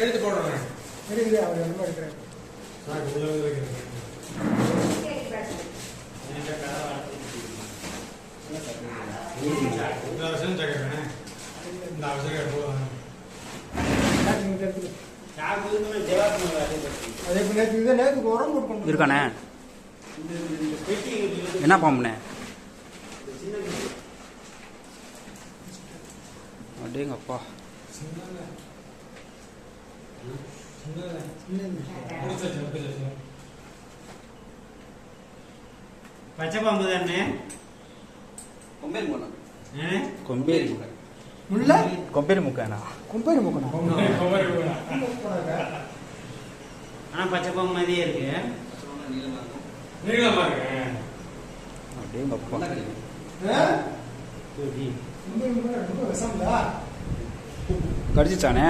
எடுத்து போடுறேன். இருக்குது அவர் என்னமோ எடுக்கிறாரு? சாக்கு உள்ள வந்து வைக்கிறேன் இந்த அவசியம் சக்கரேன் இந்த அவசியம் போதும். சாக்கு இங்க இருக்குது அதே கொம்பேரி முக்காண்ணா கும்பேரி முக்கணும் கொம்பரை, கொம்பரை போடா. ஆனா பச்சை பாம்பு மாதிரியே இருக்கு. நீளமா கடிச்சிச்சானே